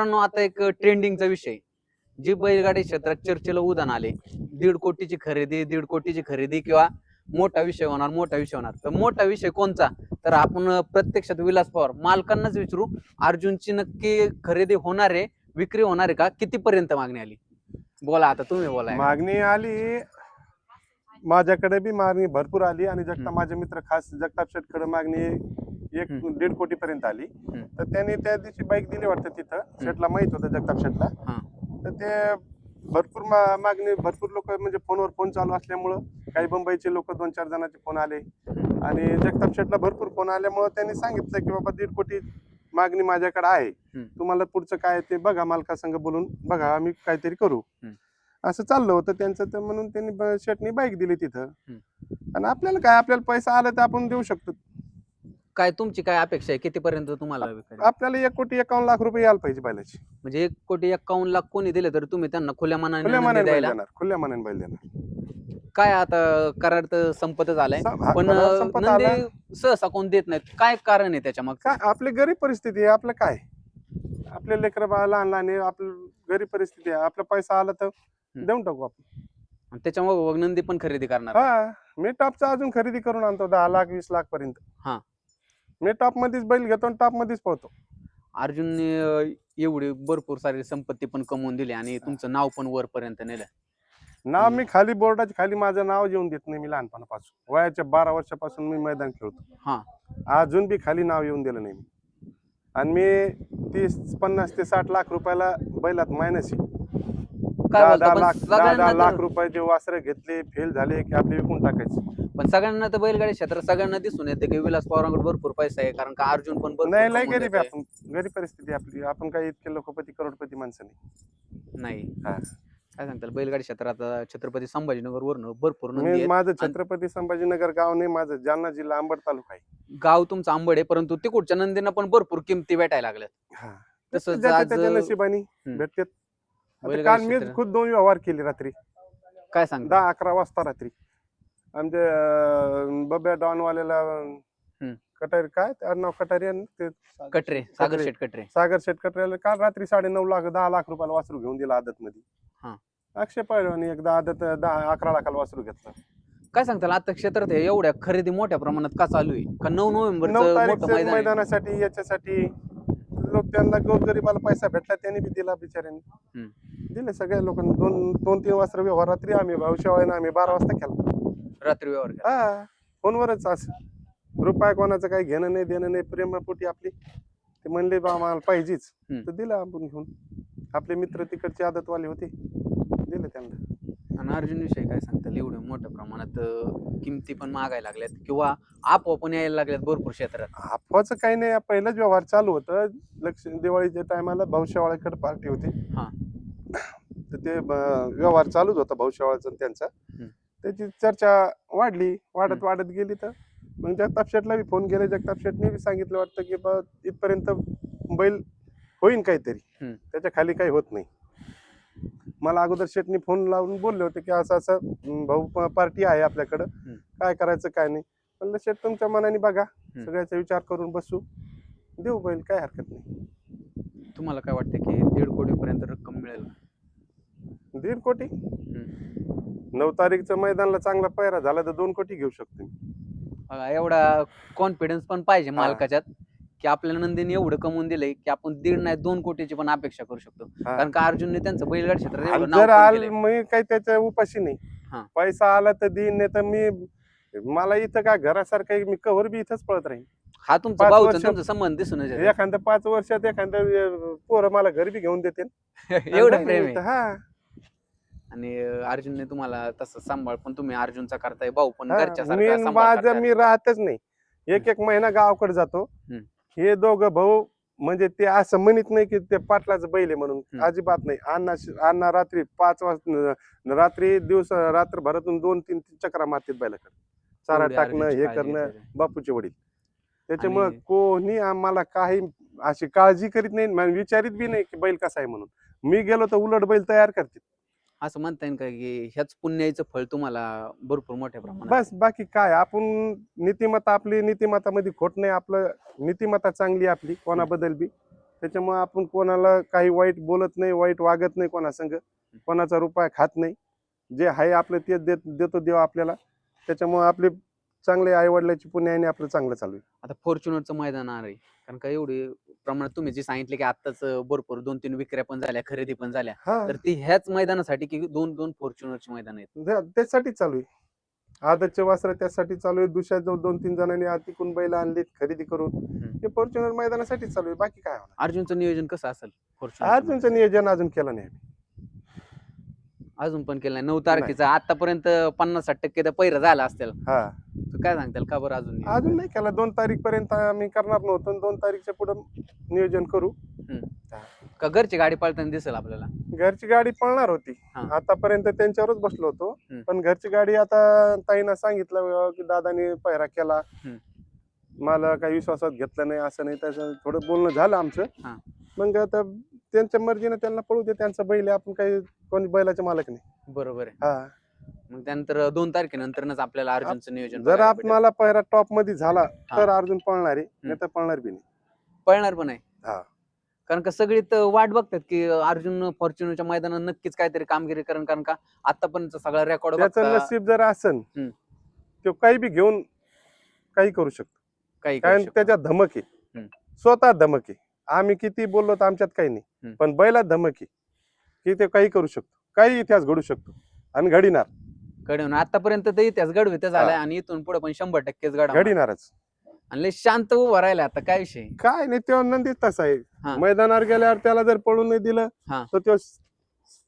मित्रांनो आता एक ट्रेंडिंगचा विषय. जी बैलगाडी क्षेत्रात चर्चेला उदाहरण आले दीड कोटीची खरेदी दीड कोटीची खरेदी किंवा मोठा विषय होणार मोठा विषय होणार. तर मोठा विषय कोणचा तर आपण प्रत्यक्षात विलास पवार. मालकांनाच विचारू अर्जुनची नक्की खरेदी होणार आहे विक्री होणार आहे का? कितीपर्यंत मागणी आली? बोला आता तुम्ही बोला. मागणी आली माझ्याकडे बी मागणी भरपूर आली आणि जगता. माझे मित्र खास जगताप शेटकडे मागणी एक. दीड कोटी पर्यंत आली. तर त्यांनी त्या दिवशी बाईक दिली वाटतं तिथं शेटला माहीत होतं जगताप शेटला. तर ते भरपूर मागणी भरपूर लोक म्हणजे फोनवर फोन चालू असल्यामुळं काही मुंबईचे लोक दोन चार जणांचे फोन आले आणि जगताप शेटला भरपूर फोन आल्यामुळं त्यांनी सांगितलं की बाबा दीड कोटी मागणी माझ्याकडे आहे. तुम्हाला पुढचं काय ते बघा मालकासंग बोलून बघा आम्ही काहीतरी करू. असं चाललं होतं त्यांचं तर म्हणून त्यांनी शेटनी बाईक दिली तिथं. आणि आपल्याला काय आपल्याला पैसा आला तर आपण देऊ शकतो काय तुमची काय अपेक्षा आहे? कितीपर्यंत तुम्हाला? आपल्याला एक कोटी एकावन्न लाख रुपये यायला पाहिजे बैलाची. म्हणजे एक कोटी एक्कावन्न लाख कोणी दिले तर तुम्ही त्यांना खुल्या मनाने खुल्या मनाने बैल द्यायला? देणार खुल्या मनाने बैल देणार. काय आता करार तर संपतच आलाय हा, पण करार संपत आला. नंदी सहसा कोण देत नाहीत? काय कारण आहे त्याच्या मग काय आपली गरीब परिस्थिती आहे आपलं काय? आपले लेकर बाळ लहान लहान आहे आपलं गरीब परिस्थिती आहे आपला पैसा आला तर देऊन टाकू आपण. त्याच्यामुळे नंदी पण खरेदी करणार. हा मी टॉपचा अजून खरेदी करून आणतो दहा लाख वीस लाख पर्यंत. मी टॉप मध्येच बैल घेतो आणि टॉप मध्येच पळतो. अर्जुनने अं, एवढी भरपूर सारी संपत्ती पण कमवून दिली आणि तुमचं नाव पण वरपर्यंत नेलं. नाव. मी खाली बोर्डाच्या खाली माझं नाव येऊन देत नाही मी लहानपणापासून. वयाच्या बारा वर्षापासून मी मैदान खेळतो. हा. अजून बी खाली नाव येऊन दिलं नाही मी. आणि मी तीस पन्नास ते साठ लाख रुपयाला बैलात मायनस आहे. काय दहा बोलता दहा पण लाख दहा दहा सगळ्यांना लाख तर- रुपयाचे वासरे घेतले फेल झाले की आपले विकून टाकायचे. पण सगळ्यांना तर बैलगाडी क्षेत्रात सगळ्यांना दिसून येते की विलास पवारांकडे भरपूर पैसा आहे कारण का अर्जुन पण भरपूर नाही लय कमवून गरीब आहे. आपण. गरीब परिस्थिती आपली. आपण काही इतके लोकपती करोडपती माणसं नाही. नाही. हा. काय सांगताल? बैलगाडी क्षेत्रात आता छत्रपती संभाजीनगर वरून भरपूर नंदी मी आहेत. माझं छत्रपती संभाजीनगर गाव नाही माझं जालना जिल्हा अंबड तालुका आहे. गाव तुमचं आंबड आहे परंतु तिकडच्या नंदींना पण भरपूर किमती भेटायला लागल्यात. हा. तसंच ज्याच्या आज त्याच्या नशिबानी. भेटतात. आता बैलगाडी काल मी क्षेत्र- खुद दोन व्यवहार केले रात्री. काय सांगता? दहा अकरा वाजता रात्री. आमचे अं, बब्या डॉनवाल्याला हम्म. कटारी काय ते आडनाव कटारी ते? कटरे सागर कटरे. शेठ कटरे. सागर शेट कटऱ्याला काल रात्री साडे नऊ लाख दहा लाख रुपयाला वासरू घेऊन दिला आदत हा. मध्ये अक्षय पहिलवानी एकदा आदत दहा अकरा लाखाला वासरू घेतलं. काय सांगताल? आता क्षेत्रात हे एवढ्या खरेदी मोठ्या प्रमाणात का चालू आहे? का नऊ नोव्हेंबरचं नऊ मैदान आहे? मैदानासाठी याच्यासाठी त्यांना गोरगरीबाला पैसा भेटला त्यांनी बी दिला बिचाऱ्यांनी. दिले सगळ्या लोकांनी. दोन दोन तीन वाजता व्यवहार रात्री आम्ही भावशेवायनं आम्ही बारा वाजता केला रात्री व्यवहार. हा फोनवरच असं. रुपया कोणाचं काही घेणं नाही देणं नाही प्रेमापोटी आपली. ते म्हणले बा आम्हाला पाहिजेच. हम्म. तर दिलं आपण घेऊन. आपले मित्र तिकडचे आदतवाले होते. आणि अर्जुन विषयी काय सांगताल? एवढ्या मोठ्या प्रमाणात अं, किमती पण मागायला लागल्यात किंवा आपोआप पण यायला लागल्यात भरपूर क्षेत्रात? अफवाचं काही नाही. पहिलंच व्यवहार चालू होतं. लक्ष दिवाळीच्या टायमाला भाऊशेवाळ्याकडे पार्टी होती. हा. तर ते ब- व्यवहार चालूच होता भाऊशेवाळ्याचा आणि त्यांचा. हम्म. त्याची चर्चा वाढली. वाढत वाढत गेली तर मग जगताप शेटला बी फोन केले. जगताप शेटने बी सांगितलं वाटतं की बा इथपर्यंत बैल होईन काहीतरी. हम्म. त्याच्याखाली काही होत नाही. मला अगोदर शेटनी फोन लावून बोलले होते की असं असं भाऊ पार्टी आहे आपल्याकडं. काय करायचं काय नाही. म्हणलं शेट तुमच्या मनाने बघा. सगळ्याचा विचार करून बसू. देऊ बैल काय हरकत नाही. तुम्हाला काय वाटतं की दीड कोटी पर्यंत रक्कम मिळेल? दीड कोटी? नऊ तारीखचं मैदानला चांगला पैरा झाला तर दोन कोटी घेऊ शकतो एवढा कॉन्फिडन्स पण पाहिजे मालकाच्यात की आपल्या नंदीने एवढं कमवून दिलंय की आपण दीड नाही दोन कोटीची पण अपेक्षा करू शकतो. हा. कारण का अर्जुनने त्यांचं बैलगाडी क्षेत्रात आणि एवढं नाव जर पण आल केलंय. मी काही त्याच्या उपाशी हा. नाही पैसा आला तर देईन नाही तर मी मला इथं काय घरासारखं आहे, मी कवर बी इथंच पळत राहीन हा तुमचा पाच भाऊचा वर्ष- तुमचा संबंध दिसून येतो. एखाद्या पाच वर्षात एखाद्या पोरं मला घरी बी घेऊन देते एवढं प्रेम आहे हा आणि अं, अर्जुनने तुम्हाला तसं सांभाळ पण तुम्ही अर्जुनचा करताय भाऊ पण हा, मी माझं मी राहतच नाही एक एक महिना गावाकडे जातो हम्म. हे दोघं भाऊ म्हणजे ते असं म्हणत नाही की ते पाटलाचं बैल आहे म्हणून. अजिबात नाही. अण्णा अण्णा रात्री पाच वाजता रात्री दिवस रात्रभरातून दोन तीन चक्रा मारतात बैलाकडे. चारा टाकणं हे करणं बापूचे वडील. त्याच्यामुळे कोणी आम्हाला काही अशी काळजी करीत नाही विचारित बी नाही की बैल कसा आहे म्हणून. मी गेलो तर उलट बैल तयार करते असं म्हणता येईल का की ह्याच पुण्याचं फळ तुम्हाला भरपूर मोठ्या प्रमाणात बस बाकी काय आपण नीतिमत्ता आपली नीतिमत्तामध्ये खोट नाही आपलं नीतिमत्ता चांगली आहे आपली कोणाबद्दल बी. त्याच्यामुळे आपण कोणाला काही वाईट बोलत नाही वाईट वागत नाही कोणा संग कोणाचा रुपया खात नाही. जे आहे आपलं ते देत देतो देव आपल्याला. त्याच्यामुळे आपले चांगले आई वडिलाची पुण्याने आपलं चांगलं चालू आहे. आता फॉर्च्युनरचं मैदान आहे. कारण का एवढी प्रमाणात तुम्ही जे सांगितले की आताच भरपूर दोन तीन विक्र्या पण झाल्या खरेदी पण झाल्या. हा. तर ती ह्याच मैदानासाठी की दोन दोन फॉर्च्युनरची मैदान आहेत? त्या- त्यासाठी चालू आहे. आदतचे वासर त्यासाठी चालू आहे. दुसऱ्या जो दोन तीन जणांनी तिकून बैल आणली खरेदी करून. हे फॉर्च्युनर मैदानासाठी चालू आहे. बाकी काय होणार? अर्जुनचं नियोजन कसं असेल फॉर्च्युनर अजूनचं नियोजन अजून केलं नाही अजून पण केलं नाही. नऊ तारखेचा. आतापर्यंत पन्नास साठ टक्के तर पहिरा झाला असेल हा. काय सांगताल? का बरं अजून नियोजन? अजून नाही केला. दोन तारीख पर्यंत आम्ही करणार नव्हतो दोन तारीखच्या पुढे नियोजन करू. का घरची गाडी पळताना दिसेल आपल्याला? घरची गाडी पळणार होती. हा. आतापर्यंत त्यांच्यावरच बसलो होतो. हम्म. पण घरची गाडी आता ताईनं सांगितलं की दादानी पहिरा केला. हम्म. मला काही विश्वासात घेतलं नाही असं नाही त्याचं थोडं बोलणं झालं आमचं. मग आता त्यांच्या मर्जीने त्यांना पळू दे त्यांचा बैल आहे, आपण काही कोणी बैलाचे मालक नाही. बरोबर आहे. हा. मग त्यानंतर दोन तारखेनंतरच आपल्याला अर्जुनचं नियोजन जर बघायला भेटेल. आपल्याला पहिरा टॉपमध्ये झाला. तर अर्जुन पळणार आहे नाही तर पळणार बी नाही पळणार पण आहे हा. कारण का सगळी तर वाट बघतात की अर्जुन फॉर्च्युनरच्या मैदानात नक्कीच काहीतरी कामगिरी करण कारण का आतापर्यंत सगळा रेकॉर्ड त्याचं नसीब जर असन हम्म. तो काही बी घेऊन काही करू शकतो काही करू कारण. त्याच्यात धमक आहे हम्म. स्वतः धमक आहे आम्ही किती बोललो तर आमच्यात काही नाही. पण बैलात धमक आहे की ते काही करू शकतो काही इतिहास घडू शकतो आणि घडिनार घडवून आतापर्यंत तर इतिहास घडवित झालाय आणि इथून पुढे पण शंभर टक्केच घडा घडिनारच आणि लय शांत उभा राहिला आता काय विषय? काय नाही तो नंदीच तसा आहे. मैदानावर गेल्यावर त्याला जर पळून नाही दिलं हा. तर तो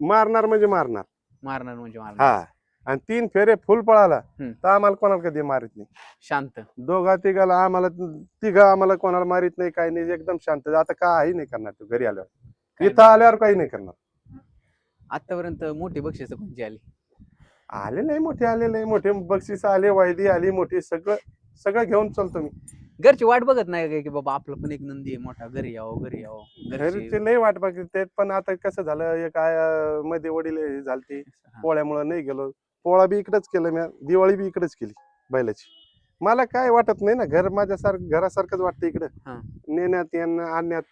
मारणार म्हणजे मारणार. मारणार म्हणजे मारणार. हा. आणि तीन फेरे फुल पळाला हम्म. तर आम्हाला कोणाला कधी मारित नाही. शांत. दोघा तिघाला आम्हाला तिघा आम्हाला कोणाला मारित नाही काही नाही एकदम शांत. आता काही नाही करणार तू घरी आल्यावर. इथं आल्यावर काही नाही करणार. आतापर्यंत मोठी बक्षीस कोणची आली? आले नाही मोठे आले नाही मोठे. बक्षीस आले वायदी आली मोठी. सगळं सगळं घेऊन चालतो मी. घरची वाट बघत नाही का की बाबा आपलं पण एक नंदी आहे मोठा. घरी यावं घरी यावं. घरची- घरचे लय वाट बघते पण आता कसं झालं एक काय अं, मध्ये वडील हे झालती. पोळ्यामुळे नाही गेलो. पोळा बी इकडेच केलं मी दिवाळी बी इकडेच केली बैलाची. मला काय वाटत नाही ना घर माझ्यासारखं घरासारखंच वाटतं इकडं. हा. नेण्यात येणं. आणण्यात.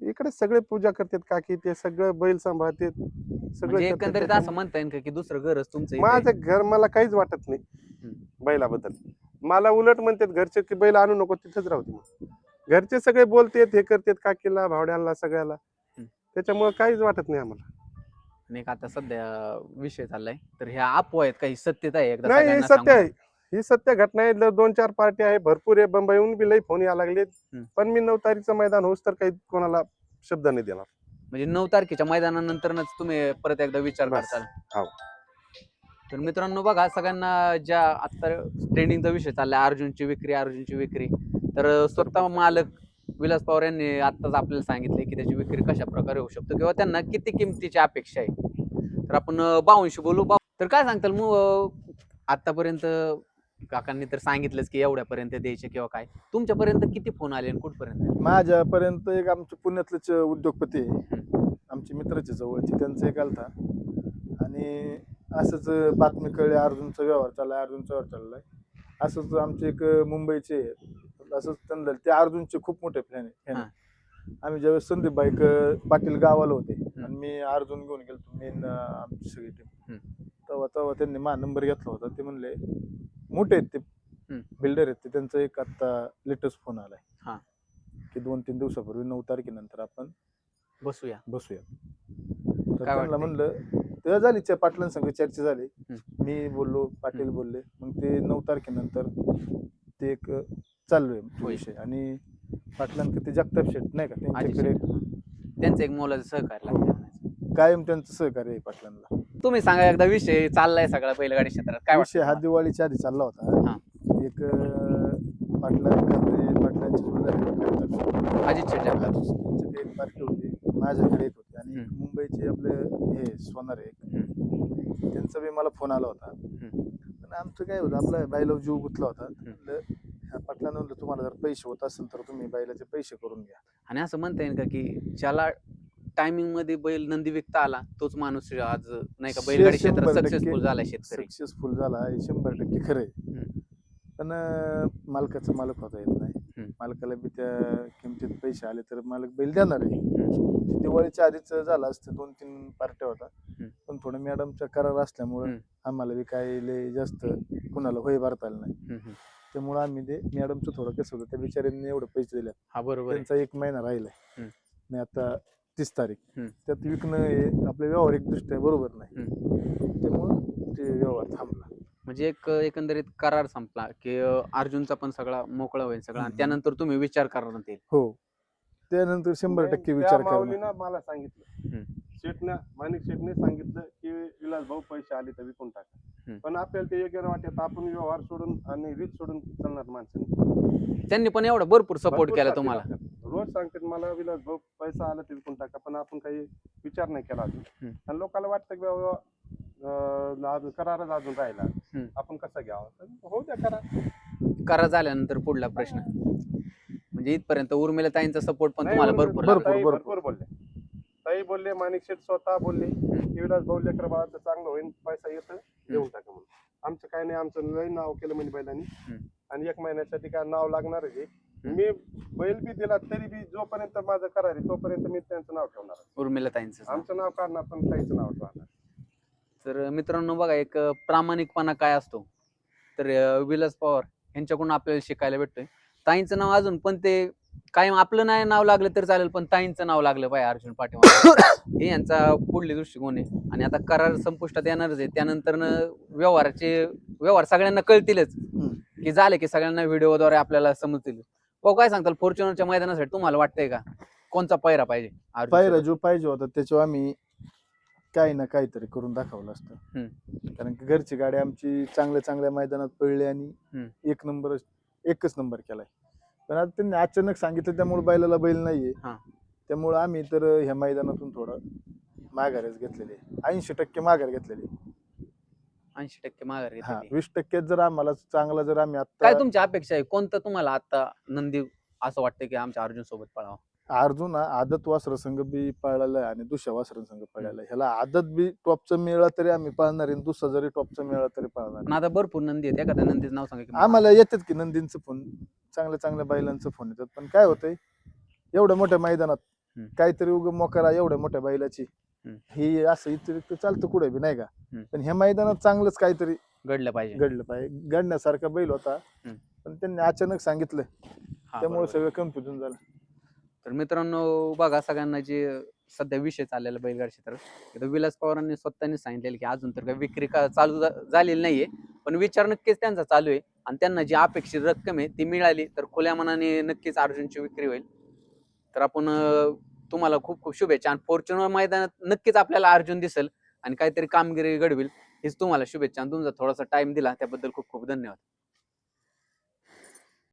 इकडे सगळे पूजा करतात काकी ते सगळं बैल सांभाळतात सगळं म्हणजे. एकंदरीत असं म्हणता येईल का की दुसरं घरच तुमचं इथे आहे? माझं घर मला काहीच वाटत नाही बैलाबद्दल मला उलट म्हणतात घरचे की बैल आणू नको तिथंच राहू दे मग. घरचे सगळे बोलतेत हे करतात काकीला भावड्याला सगळ्याला. त्याच्यामुळे काहीच वाटत नाही आम्हाला आणि एक आता सध्या विषय चाललाय तर ह्या अफवा आहेत काही सत्यता आहे एकदा नाही हे सगळ्यांना सत्य सांगू. आहे ही सत्य घटना आहे ल- दोन चार पार्टी आहे. भरपूर आहे. बंबईहून बी लई फोन यायला लागले हम्म. पण मी नऊ तारीखचं मैदान होस तर काही कोणाला शब्द नाही देणार. म्हणजे नऊ तारखेच्या मैदानानंतरच तुम्ही परत एकदा विचार बस. करताल. हो. तर मित्रांनो बघा सगळ्यांना ज्या आता ट्रेंडिंगचा विषय चाललाय अर्जुनची विक्री अर्जुनची विक्री. तर स्वतः मालक विलास पवार यांनी आत्ताच आपल्याला सांगितले की त्याची विक्री कशा प्रकारे होऊ शकतो किंवा त्यांना किती किमतीची अपेक्षा आहे. तर आपण अं, भाऊंशी बोलू. भाऊ तर काय सांगताल मग आतापर्यंत काकांनी तर सांगितलंच की एवढ्यापर्यंत द्यायचे किंवा काय. तुमच्यापर्यंत किती फोन आले आणि कुठपर्यंत माझ्यापर्यंत एक आमचे पुण्यातलेच उद्योगपती आहे. आमचे मित्राचे जवळचे त्यांचं एक आलता. आणि असंच बातमी कळली अर्जुनचा व्यवहार चाललाय अर्जुनचा व्यवहार चाललाय. असंच आमचे एक मुंबईचे आहेत. असंच त्यांना ते अर्जुनचे खूप मोठे फॅन आहे fan. आहे. आम्ही ज्यावेळेस संदीप बाईक पाटील गावाला होते आणि मी अर्जुन घेऊन गेलो मी न आमची सगळी टीम तेव्हा तेव्हा त्यांनी मा नंबर घेतला होता. ते म्हणले मोठे आहेत ते. बिल्डर आहेत ते त्यांचा एक आता लेटेस्ट फोन आलाय हा. की दोन तीन दिवसापूर्वी नऊ तारखेनंतर आपण बसूया बसूया तर काय त्यांना? म्हणलं तेव्हा झाली च्या पाटलांसंग चर्चा झाली. मी बोललो पाटील. बोलले मग ते नऊ तारखेनंतर ते एक चालू आहे तो होय. विषय आणि पाटलांकडे ते जगताप शेट नाही का त्यांच्याकडे. त्यांचं एक मोलाचं सहकार्य. कायम त्यांचं सहकार्य आहे पाटलांना तुम्ही सांगा एकदा विषय चाललाय सगळा बैलगाडी क्षेत्रात. काय विषय हा वाटतं? दिवाळीच्या आधी चालला हा. होता एक अं, पाटलांची तुम्हाला? अजित शेट्टी आपला. त्यांच्याकडे एक पार्टी होती. माझ्याकडे एक होती. आणि एक हम्म. मुंबईचे आपले हे सोनार एक. त्यांचा बी मला फोन आला होता. पण आमचं काय होतं आपला बायला जीव गुतला होता. म्हणलं ह्या पाटलानं म्हणलं तुम्हाला जर पैसे होत असेल तर तुम्ही बायलाचे पैसे करून घ्या. आणि असं म्हणता येईल का की ज्याला टायमिंगमध्ये बैल नंदी विकता आला तोच माणूस आज नाही का बैलगाडी क्षेत्रात सक्सेसफुल झाला शेतकरी सक्सेसफुल झाला हे शंभर टक्के खरं आहे. पण मालकाचा मालक होता येत नाही. मालकाला बी त्या किमतीत पैसे आले तर मालक बैल देणार आहे दिवाळीच्या आधीच झालं असतं दोन तीन पार्ट्या होता. पण थोडं मॅडमचा करार असल्यामुळं. आम्हाला बी काही लय जास्त कुणाला होय भरता आलं नाही. त्यामुळं आम्ही ते मॅडमचं थोडं कसं होतं त्या बिचाऱ्यांनी एवढे पैसे दिले हा बरोबर त्यांचा एक महिना राहिलाय. मी आता तीस तारीख. त्यात विकणं हे आपल्या व्यावहारिक दृष्ट्या बरोबर नाही. त्यामुळं ते व्यवहार थांबला. म्हणजे एक एकंदरीत करार संपला की अर्जुनचा पण सगळा मोकळा होईल सगळा आणि. त्यानंतर तुम्ही विचार करणार ते. हो. त्यानंतर शंभर टक्के विचार मला सांगितलं. शेटनं माणिक शेटने सांगितलं की विलास भाऊ पैसे आले तर विकून टाका. पण आपल्याला ते योग्य वाटत. आपण व्यवहार सोडून आणि रीत सोडून चालणार माणसाने. त्यांनी पण एवढा भरपूर सपोर्ट केला तुम्हाला. रोज सांगतात मला विलास भाऊ पैसा आला तर विकून टाका पण आपण काही विचार नाही केला अजून. आणि लोकांना वाटतं की बाबा अं, अजून करारच अजून राहिला. आपण कसं घ्यावं तर होऊ द्या करा करार झाल्यानंतर पुढला प्रश्न म्हणजे इथपर्यंत उर्मिला ताईंचा सपोर्ट पण तुम्हाला. भरपूर भरपूर, लागला. ताई भरपूर. भरपूर बोलले ताई बोलले माणिक शेठ स्वतः बोलले की विलास भाऊ लेकर बाळाचं चांगलं होईल पैसा येतं देऊन टाका म्हणून आमचं काय नाही आमचं लय नाव केलं म्हणजे बैलांनी हम्म. आणि एक महिन्यासाठी काय नाव लागणार आहे मी बैल बी दिला तरी बी जोपर्यंत माझं करार आहे तोपर्यंत मी त्यांचं नाव ठेवणार उर्मिला ताईंचं. आमचं नाव काढणार पण ताईचं नाव ठेवणार. तर मित्रांनो बघा एक प्रामाणिकपणा काय असतो? तर विलास पवार यांच्याकडून आपल्याला शिकायला भेटतोय. ताईंचं नाव अजून पण ते कायम आपलं नाही नाव लागलं तर चालेल पण ताईंचं नाव लागलं पाहिजे अर्जुन पाटील. हे यांचा पुढले दृष्टिकोन आहे. आणि आता करार संपुष्टात येणारच आहे. त्यानंतर व्यवहाराचे व्यवहार सगळ्यांना कळतीलच. की झाले की सगळ्यांना व्हिडिओद्वारे आपल्याला समजतील. हो काय सांगताल? फॉर्च्युनरच्या मैदानासाठी तुम्हाला वाटतंय का? कोणचा पैरा पाहिजे? अर्जुन पायरा सोबत? जो पाहिजे होता त्याच्यावर आम्ही काही ना काहीतरी करून दाखवलं असतं. कारण की घरची गाडी आमची चांगल्या चांगल्या मैदानात पडली आणि हम्म. एक नंबर एकच नंबर केलाय. पण आता त्यांनी अचानक सांगितलं त्यामुळे बैलाला बैल नाहीये. हा. त्यामुळे आम्ही तर ह्या मैदानातून थोडं माघारच घेतलेले ऐंशी टक्के माघार घेतलेली ऐंशी टक्के माघार हा घेतलेली. वीस टक्के जर आम्हाला चांगला जर आम्ही काय आता तुमची अपेक्षा आहे? कोणतं तुम्हाला आता नंदी असं वाटतं की आमच्या अर्जुन सोबत पळावं? अर्जुन हा आदत वासर संघ बी पळाला आहे आणि दुसऱ्या वासर संघ पळाला ह्याला आदत बी टॉपचं मिळाला तरी आम्ही पळणार आहे आणि दुसरा जरी टॉपचं मिळाला तरी पळणार पण आता भरपूर नंदी आहेत. एखाद्या नंदीचं नाव सांगा की मला. आम्हाला येतात की नंदींचं फोन. चांगल्या चांगल्या बैलांचं फोन येतात. पण काय होतंय? एवढ्या मोठ्या मैदानात हम्म. काहीतरी उग मोकरा एवढ्या मोठ्या बैलाची. ही असं इतर चालतं कुठे बी नाही का. पण ह्या मैदानात चांगलंच काहीतरी घडलं पाहिजे. घडलं पाहिजे. घडण्यासारखा बैल होता. पण त्यांनी अचानक सांगितलं. त्यामुळे. सगळं कन्फ्युजन झालं. तर मित्रांनो बघा सगळ्यांना जे सध्या विषय चाललेला बैलगाड क्षेत्रात इथं विलास पवारांनी स्वतःनी सांगितलेलं की अजून तर काही विक्री का चालू झालेली नाहीये. पण विचार नक्कीच त्यांचा चालू आहे. आणि त्यांना जी अपेक्षित रक्कम आहे ती मिळाली तर खुल्या मनाने नक्कीच अर्जुनची विक्री होईल. तर आपण तुम्हाला खूप खूप शुभेच्छा. आणि फॉर्च्युनर मैदानात नक्कीच आपल्याला अर्जुन दिसेल आणि काहीतरी कामगिरी घडवील हीच तुम्हाला शुभेच्छा. आणि तुमचा थोडासा टाइम दिला त्याबद्दल खूप खूप धन्यवाद.